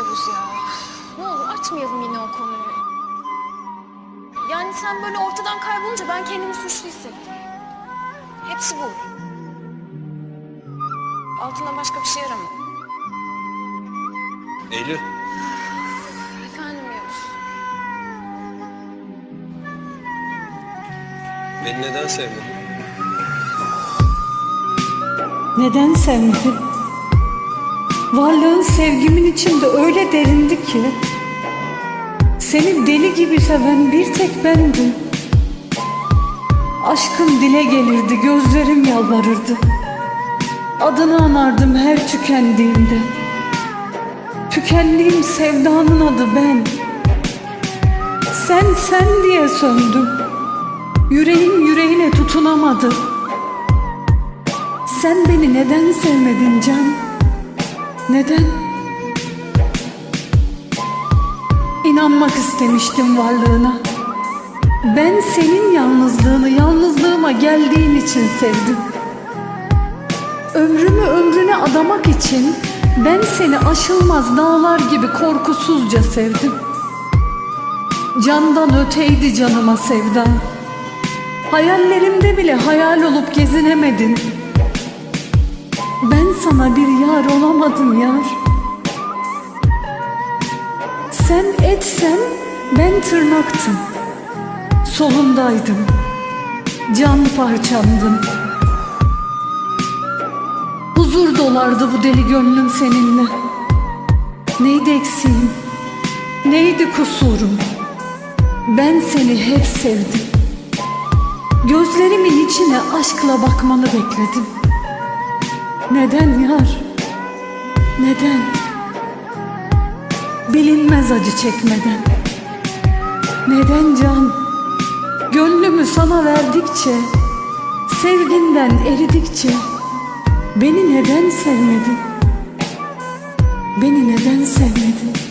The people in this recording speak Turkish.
Yavuz ya. Ne olur açmayalım yine o konuyu. Yani sen böyle ortadan kaybolunca ben kendimi suçlu hissettim. Hepsi bu. Altından başka bir şey arama. Eylül. Efendim Yavuz. Beni neden sevmedin? Neden sevmedin? Varlığın sevgimin içinde öyle derindi ki. Seni deli gibi seven bir tek bendim. Aşkın dile gelirdi, gözlerim yalvarırdı. Adını anardım her tükendiğimde Tükendiğim sevdanın adı ben. Sen sen diye söndüm. Yüreğim yüreğine tutunamadı. Sen beni neden sevmedin Can? Neden? İnanmak istemiştim varlığına. Ben senin yalnızlığını yalnızlığıma geldiğin için sevdim. Ömrümü ömrüne adamak için ben seni aşılmaz dağlar gibi korkusuzca sevdim. Candan öteydi canıma sevdan. Hayallerimde bile hayal olup gezinemedin. Ben sana bir yar olamadım yar. Sen etsen ben tırnaktım. Solundaydım. Can parçamdın. Huzur dolardı bu deli gönlüm seninle. Neydi eksiğim? Neydi kusurum? Ben seni hep sevdim. Gözlerimin içine aşkla bakmanı bekledim. Neden yar? Neden? Bilinmez acı çekmeden. Neden can? Gönlümü sana verdikçe, sevginden eridikçe beni neden sevmedin? Beni neden sevmedin?